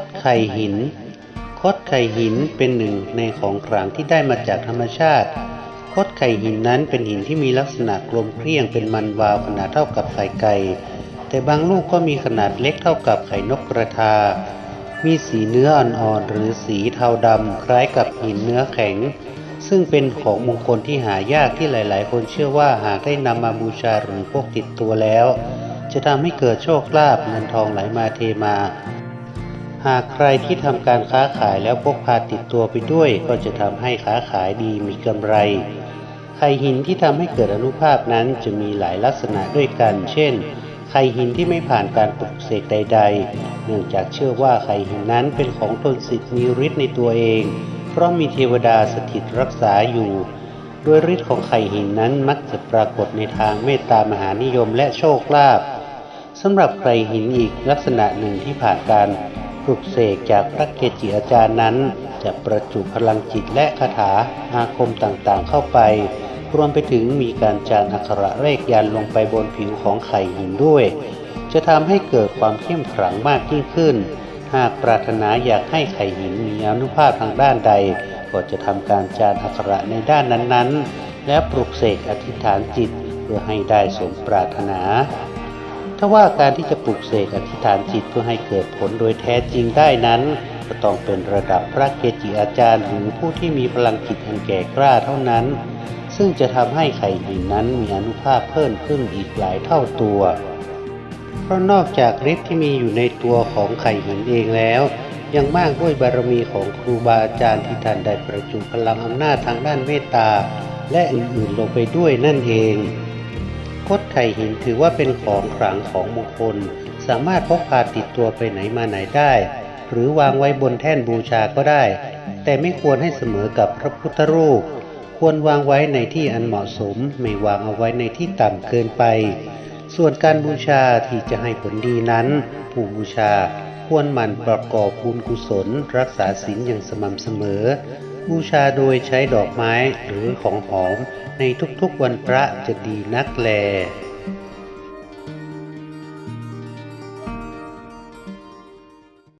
ดไข่หิน คดไข่หินเป็นหนึ่งในของขลังที่ได้มาจากธรรมชาติ คดไข่หินนั้นเป็นหินที่มีลักษณะกลมเกลี้ยงเป็นมันวาวขนาดเท่ากับไข่ไก่ แต่บางลูกก็มีขนาดเล็กเท่ากับไข่นกกระทา มีสีเนื้ออ่อนๆหรือสีเทาดำคล้ายกับหินเนื้อแข็ง ซึ่งเป็นของมงคลที่หายากที่หลายๆ คนเชื่อว่าหากได้นำมาบูชาหรือพกติดตัวแล้วจะทำให้เกิดโชคลาภเงินทองไหลมาเทมา หากใครที่ทำการค้าขายแล้วพกพาติดตัวไปด้วย ก็จะทำให้ค้าขายดีมีกำไร ไข่หินที่ทำให้เกิดอนุภาพนั้นจะมีหลายลักษณะด้วยกัน เช่น ไข่หินที่ไม่ผ่านการปลุกเสกใด ๆ เนื่องจากเชื่อว่าไข่หินนั้นเป็นของทนสิทธิ์มีฤทธิ์ในตัวเอง เพราะมีเทวดาสถิตรักษาอยู่โดยฤทธิ์ของไข่หินนั้นมักจะปรากฏในทางเมตตามหานิยมและโชคลาภสำหรับไข่หินอีกลักษณะหนึ่งที่ผ่านการ ปลุกเสกจากพระเกจิอาจารย์นั้น จะประจุพลังจิตและคาถาอาคมต่างๆเข้าไป รวมไปถึงมีการจานอักขระเลขยันลงไปบนผิวของไข่หินด้วย จะทำให้เกิดความเข้มขลังมากยิ่งขึ้น หากปรารถนาอยากให้ไข่หินมีอนุภาพทางด้านใด ก็จะทำการจานอักขระในด้านนั้นๆ และปลุกเสกอธิษฐานจิตเพื่อให้ได้สมปรารถนา ถ้าว่าการที่จะปลุกเสกอธิษฐานจิตเพื่อให้เกิดผลโดยแท้จริงได้นั้น ก็ต้องเป็นระดับพระเกจิอาจารย์ หรือผู้ที่มีพลังจิตอันแก่กล้าเท่านั้น ซึ่งจะทำให้ไข่หินนั้นมีอนุภาพเพิ่มขึ้นอีกหลายเท่าตัว เพราะนอกจากฤทธิ์ที่มีอยู่ในตัวของไข่หินเองแล้ว ยังมากด้วยบารมีของครูบาอาจารย์ที่ท่านได้ประจุพลังอำนาจทางด้านเมตตาและอื่นๆลงไปด้วยนั่นเอง คดไข่หินถือว่าเป็นของขลังของมงคล สามารถพกพาติดตัวไปไหนมาไหนได้ หรือวางไว้บนแท่นบูชาก็ได้ แต่ไม่ควรให้เสมอกับพระพุทธรูป ควรวางไว้ในที่อันเหมาะสม ไม่วางเอาไว้ในที่ต่ำเกินไป ส่วนการบูชาที่จะให้ผลดีนั้น ผู้บูชาควรหมั่นประกอบบุญกุศล รักษาศีลอย่างสม่ำเสมอ บูชาโดยใช้ดอกไม้หรือของหอมในทุกๆวันพระจะดีนักแล